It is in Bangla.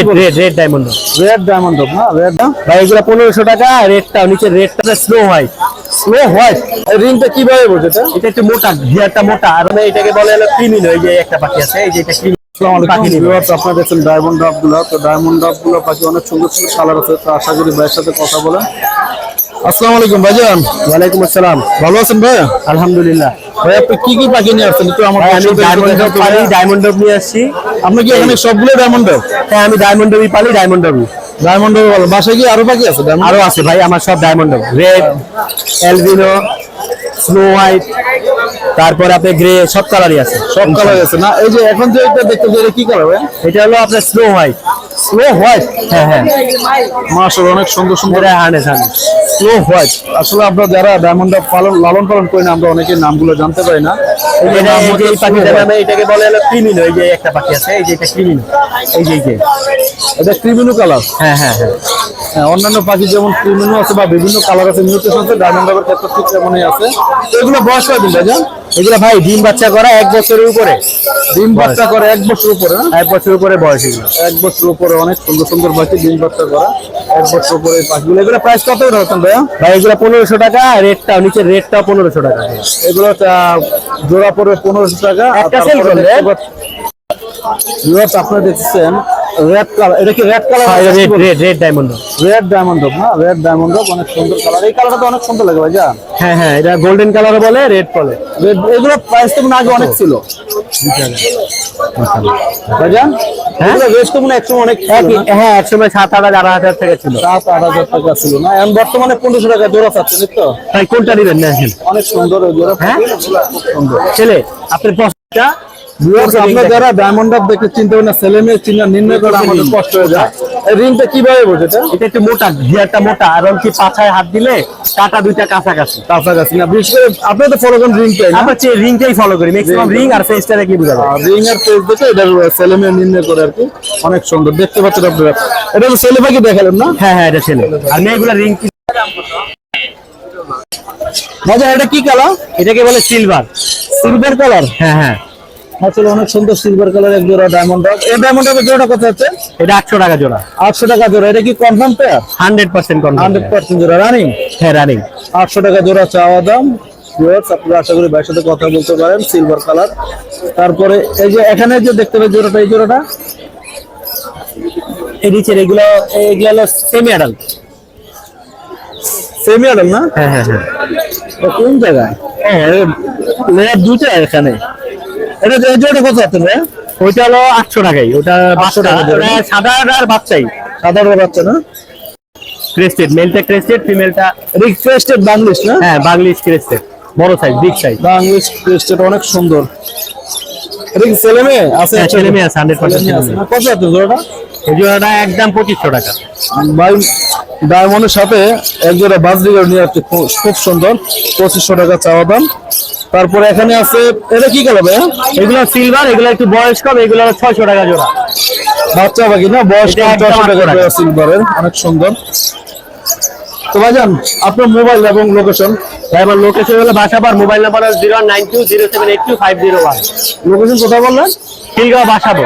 Red red red diamond red diamond না? রেড ভাই এগুলো পনেরোশো টাকা রেডটা রেডটা হোয়াইট স্লো হোয়াইট রিংটা কীভাবে এটা একটু মোটা ঘিয়ারটা মোটা। আর মানে এটাকে বলে হলো ক্রিমিনো এই যে একটা পাখি আছে এই যে এটা ক্রিমিনো আসসালামু পাখি আলাইকুম নিবে। ভিউয়ার্স আপনারা দেখছেন ডায়মন্ড তো ডায়মন্ড পাখি অনেক সুন্দর সুন্দর কালার আছে তো আশা করি ভাইয়ের সাথে কথা বলেন। আসসালামু আলাইকুম ভাইজান। ওয়ালাইকুম আসসালাম। ভালো আছেন ভাই? আলহামদুলিল্লাহ। ভাই আপনি কি কি পাখি নিয়ে আসছেন? আমার। ডায়মন্ড নিয়ে আসছি। আপনি কি এখানে সবগুলো ডায়মন্ড হ্যাঁ আমি ডায়মন্ড পালি ডায়মন্ড ডায়মন্ড ড্রপ ভালো বাসায় কি আরও বাকি আছে আরও আছে ভাই আমার সব ডায়মন্ড রেড এলভিনো স্নো হোয়াইট তারপরে আপনার গ্রে সব কালারই আছে। সব কালার আছে না? এই যে এখন যে এটা দেখতে এটা কি কালার ভাই? এটা হলো আপনার স্নো হোয়াইট স্লো হোয়াইট হ্যাঁ হ্যাঁ। মাশাআল্লাহ অনেক সুন্দর সুন্দর। এটা হার্নেস স্লো হোয়াইট আসলে আমরা যারা ডায়মন্ড পালন লালন পালন করি না আমরা অনেকের নামগুলো জানতে পারি না। এই পাখিটার নামে এটাকে বলে হলো ক্রিমিনো এই যে একটা পাখি আছে এই যে এটা ক্রিমিনো এই যে এই যে। এটা ক্রিমিনো কালার হ্যাঁ হ্যাঁ হ্যাঁ। হ্যাঁ, অন্যান্য পাখি যেমন ক্রিমিনো আছে বা বিভিন্ন কালার আছে মিউটেশন আছে ডায়মন্ড ক্ষেত্রে ঠিক তেমনই আছে। এগুলো বয়স্ক ভাইজান? এগুলো ভাই ডিম বাচ্চা করা এক বছরের উপরে। ডিম বাচ্চা করে এক বছর উপরে এক বছর উপরে বয়স এগুলো। এক বছর উপরে অনেক সুন্দর সুন্দর পাখি ডিম বাচ্চা করা। এক বছর উপরে পাখিগুলো এগুলো প্রাইস কত হচ্ছেন ভাইয়া? ভাই এগুলো পনেরোশো টাকা রেটটাও নিচের রেটটাও পনেরোশো টাকা। এগুলো জোড়া পড়বে পনেরোশো টাকা একটা sell করলে? আপনারা দেখছেন রেড কালার এটা কি red colour red red red diamond red diamond না? রেড ডায়মন্ড অনেক সুন্দর কালার এই কালারটা তো অনেক সুন্দর লাগে ভাইজা হ্যাঁ হ্যাঁ এটা গোল্ডেন কালার বলে রেড বলে রেড এগুলো প্রাইস তো আগে অনেক ছিল। ভাইজান হ্যাঁ? তো মনে একসময় অনেক না? হ্যাঁ সাত হাজার হাজার টাকা ছিল। সাত আট হাজার টাকা ছিল না? এখন বর্তমানে পনেরোশো টাকা জোড়া পাচ্ছেন তো? তাই কোনটা নেবেন দেখেন অনেক সুন্দর জোড়া। হ্যাঁ? সুন্দর। ছেলে আপনার আপনারা যারা ডায়মন্ড আপ দেখে চিনতে পারেন ছেলে মেয়ে চিনা নির্ণয় করা আমাদের কষ্ট হয়ে যায়। এই রিংটা কীভাবে বোঝে এটা? একটু মোটা ঘিয়ারটা মোটা আর কি পাছায় হাত দিলে কাটা দুইটা কাছাকাছি। কাছাকাছি না বিশেষ করে আপনি তো ফলো করেন আমরা হচ্ছে রিংটাই ফলো করি ম্যাক্সিমাম রিং আর ফেসটারে কি বুঝাবো রিং আর পেজ দেখে এটা ছেলে মেয়ে নির্ণয় করে আর কি। অনেক সুন্দর দেখতে পাচ্ছেন আপনারা। এটা তো ছেলে পাখি দেখালেন না? হ্যাঁ হ্যাঁ এটা ছেলে। আর মেয়েগুলো রিং মজা এটা কি কালার এটাকে বলে সিলভার সিলভার কালার হ্যাঁ হ্যাঁ। আসলে অনেক সুন্দর সিলভার কালার এক জোড়া ডায়মন্ড এই ডায়মন্ড আপের জোড়া কত আছে? এটা আটশো টাকা জোড়া। আটশো টাকা জোড়া। এটা কি confirm pair hundred percent hundred percent জোড়া। রানিং হ্যাঁ রানিং আটশো টাকা জোড়া চাওয়া দাম। আপনারা আশা করি ভাইয়ের সাথে কথা বলতে পারেন সিলভার কালার তারপরে এই যে এখানে যে দেখতে পাই জোড়াটা এই জোড়াটা? এই নিচের এগুলো এগুলো হলো সেমি অ্যাডাল্ট সেমি আডাল না? হ্যাঁ হ্যাঁ হ্যাঁ। কোন জায়গায়? হ্যাঁ লেয়ার দুইটা এখানে। এটা এই জোড়াটা কত আছে ভাই ওইটা হলো আটশো টাকাই ওটা 800 টাকা জোড়া। সাদা আর বাচ্চাই। সাধারণ বাচ্চা না? ক্রেস্টেড মেলটা ক্রেস্টেড ফিমেলটা রিক্রেস্টেড বাংলিশ না? হ্যাঁ বাংলিশ ক্রেস্টেড বড় size big size English crested অনেক সুন্দর। এটা কি ছেলে মেয়ে? আছে হ্যাঁ ছেলে মেয়ে আছে হান্ড্রেড ছেলে মেয়ে আছে। কত আছে জোড়াটা? এই জোড়াটা একদম পঁচিশশো টাকা। ভাই ডায়মন্ডের সাথে এক জোড়া বাজরিগার নিয়ে আসছে খুব খুব সুন্দর। পঁচিশশো টাকা চাওয়া দাম। তারপরে এখানে আছে এটা কি করবে ভাইয়া? এগুলো সিলভার এগুলো একটু বয়স কম এগুলো ছয়শো টাকা জোড়া। বাচ্চা বাকি না? বয়স একদম দশ টাকা আটশো সিলভারের অনেক সুন্দর। তো ভাইজান আপনার মোবাইল এবং লোকেশন ভাই আমার লোকেশন হলো বাসাবার mobile number zero nine two zero seven eight two five zero one location কোথায় বললেন? খিলগাঁও বাসাবো